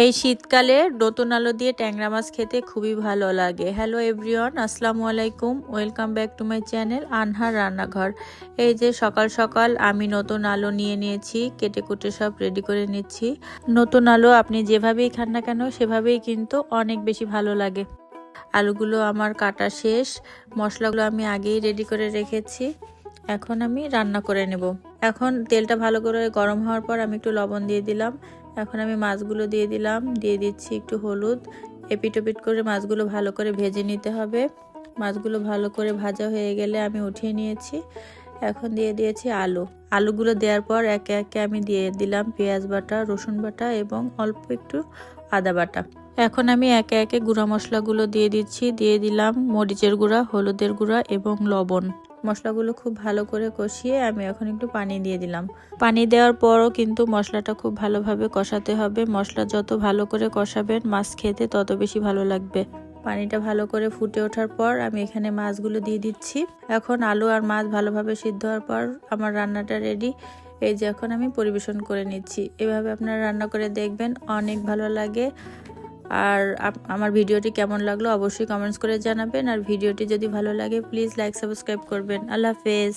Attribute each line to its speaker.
Speaker 1: এই শীতকালে নতুন আলো দিয়ে ট্যাংরা মাছ খেতে খুবই ভালো লাগে। হ্যালো এভরিওয়ান আসসালামু আলাইকুম। Welcome back to my channel Anhar Rannaghar. এই যে সকাল সকাল আমি নতুন আলো নিয়ে নিয়েছি, কেটে কুটে সব রেডি করে নিচ্ছি। নতুন আলো আপনি যেভাবেই খান না কেন, সেভাবেই কিন্তু অনেক বেশি ভালো লাগে। আলুগুলো আমার কাটা শেষ, মশলাগুলো আমি আগেই রেডি করে রেখেছি। এখন আমি রান্না করে নেব। এখন তেলটা ভালো করে গরম হওয়ার পর আমি একটু লবণ দিয়ে দিলাম। এখন আমি মাছগুলো দিয়ে দিলাম। দিয়ে দিচ্ছি একটু হলুদ। এপিটোপিট করে মাছগুলো ভালো করে ভেজে নিতে হবে। মাছগুলো ভালো করে ভাজা হয়ে গেলে আমি উঠিয়ে নিয়েছি। এখন দিয়ে দিয়েছি আলু। আলুগুলো দেওয়ার পর একে একে আমি দিয়ে দিলাম পেঁয়াজ বাটা, রসুন বাটা এবং অল্প একটু আদা বাটা। এখন আমি একে একে গুঁড়া মশলাগুলো দিয়ে দিচ্ছি, দিয়ে দিলাম মরিচের গুঁড়া, হলুদের গুঁড়া এবং লবণ। মশলাগুলো খুব ভালো করে কষিয়ে আমি এখন একটু পানি দিয়ে দিলাম। পানি দেওয়ার পরও কিন্তু মশলাটা খুব ভালোভাবে কষাতে হবে। মশলা যত ভালো করে কষাবেন, মাছ খেতে তত বেশি ভালো লাগবে। পানিটা ভালো করে ফুটে ওঠার পর আমি এখানে মাছগুলো দিয়ে দিচ্ছি। এখন আলু আর মাছ ভালোভাবে সিদ্ধ হওয়ার পর আমার রান্নাটা রেডি এই যে এখন আমি পরিবেশন করে নিচ্ছি। এভাবে আপনারা রান্না করে দেখবেন, অনেক ভালো লাগে। আর আমার ভিডিওটি কেমন লাগল অবশ্যই কমেন্টস করে জানাবেন। আর ভিডিওটি যদি ভালো লাগে প্লিজ লাইক সাবস্ক্রাইব করবেন। আল্লাহ হাফেজ।